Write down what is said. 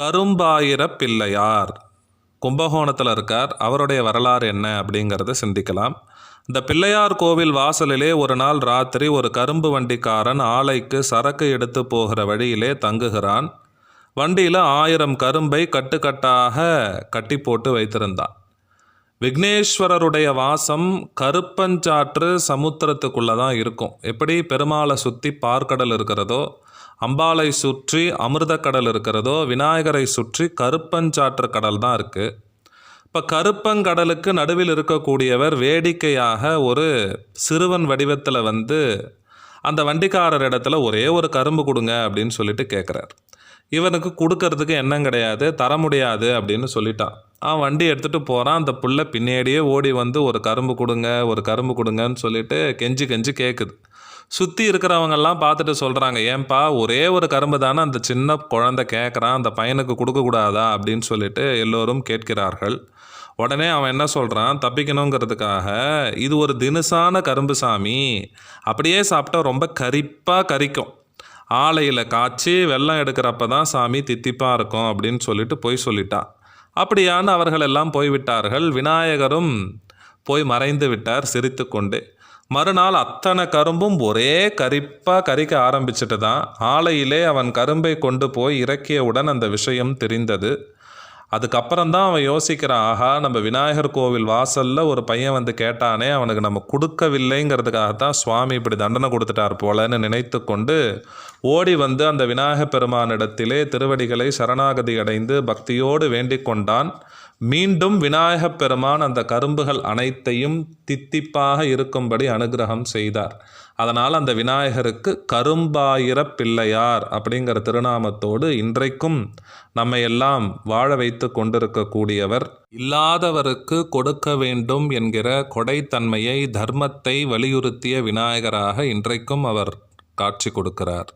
கரும்பாயிர பிள்ளையார் கும்பகோணத்தில் இருக்கார். அவருடைய வரலாறு என்ன அப்படிங்கிறத சிந்திக்கலாம். இந்த பிள்ளையார் கோவில் வாசலிலே ஒரு நாள் ராத்திரி ஒரு கரும்பு வண்டிக்காரன் ஆலைக்கு சரக்கு எடுத்து போகிற வழியிலே தங்குகிறான். வண்டியில் ஆயிரம் கரும்பை கட்டுக்கட்டாக கட்டி போட்டு வைத்திருந்தான். விக்னேஸ்வரருடைய வாசம் கருப்பஞ்சாற்று சமுத்திரத்துக்குள்ளே தான் இருக்கும். எப்படி பெருமாளை சுற்றி பார்க்கடல் இருக்கிறதோ அம்பாளை சுற்றி அமிர்தக்கடல் இருக்கிறதோ விநாயகரை சுற்றி கருப்பஞ்சாற்று கடல் தான் இருக்குது இப்போ கருப்பங்கடலுக்கு நடுவில் இருக்கக்கூடியவர் வேடிக்கையாக ஒரு சிறுவன் வடிவத்தில் வந்து அந்த வண்டிக்காரர் இடத்துல ஒரே ஒரு கரும்பு கொடுங்க அப்படின்னு சொல்லிட்டு கேட்குறார் இவனுக்கு கொடுக்கறதுக்கு எண்ணம் கிடையாது தர முடியாது அப்படின்னு சொல்லிட்டான். அவன் வண்டி எடுத்துகிட்டு போகிறான் அந்த புள்ள பின்னாடியே ஓடி வந்து ஒரு கரும்பு கொடுங்க ஒரு கரும்பு கொடுங்கன்னு சொல்லிட்டு கெஞ்சி கெஞ்சி கேட்குது சுற்றி இருக்கிறவங்கெல்லாம் பார்த்துட்டு சொல்கிறாங்க ஏன்பா ஒரே ஒரு கரும்பு தானே அந்த சின்ன குழந்தை கேட்குறான் அந்த பையனுக்கு கொடுக்கக்கூடாதா அப்படின்னு சொல்லிட்டு எல்லோரும் கேட்கிறார்கள். உடனே அவன் என்ன சொல்கிறான் தப்பிக்கணுங்கிறதுக்காக இது ஒரு தினுசான கரும்பு சாமி. அப்படியே சாப்பிட்டா ரொம்ப கரிப்பாக கரிக்கும். ஆலையில் காய்ச்சி வெள்ளம் எடுக்கிறப்ப தான் சாமி தித்திப்பாக இருக்கும் அப்படின்னு சொல்லிட்டு போய் சொல்லிட்டான் அப்படியான அவர்கள் எல்லாம் போய்விட்டார்கள். விநாயகரும் போய் மறைந்து விட்டார் சிரித்து கொண்டு மறுநாள் அத்தனை கரும்பும் ஒரே கரிப்பாக கரிக்க ஆரம்பிச்சிட்டு தான் ஆலையிலே அவன் கரும்பை கொண்டு போய் இறக்கியவுடன் அந்த விஷயம் தெரிந்தது. அதுக்கப்புறம் தான் அவன் யோசிக்கிறான் ஆஹா நம்ம விநாயகர் கோவில் வாசலில் ஒரு பையன் வந்து கேட்டானே அவனுக்கு நம்ம கொடுக்கவில்லைங்கிறதுக்காக தான் சுவாமி இப்படி தண்டனை கொடுத்துட்டார் போலன்னு நினைத்து கொண்டு ஓடி வந்து அந்த விநாயகப் பெருமானிடத்திலே திருவடிகளை சரணாகதி அடைந்து பக்தியோடு வேண்டிக் கொண்டான். மீண்டும் விநாயகப் பெருமான் அந்த கரும்புகள் அனைத்தையும் தித்திப்பாக இருக்கும்படி அனுகிரகம் செய்தார். அதனால் அந்த விநாயகருக்கு கரும்பாயிர பிள்ளையார் அப்படிங்கிற திருநாமத்தோடு இன்றைக்கும் நம்மை எல்லாம் வாழ வைத்து கொண்டிருக்கக்கூடியவர். இல்லாதவருக்கு கொடுக்க வேண்டும் என்கிற கொடைத்தன்மையை தர்மத்தை வலியுறுத்திய விநாயகராக இன்றைக்கும் அவர் காட்சி கொடுக்கிறார்.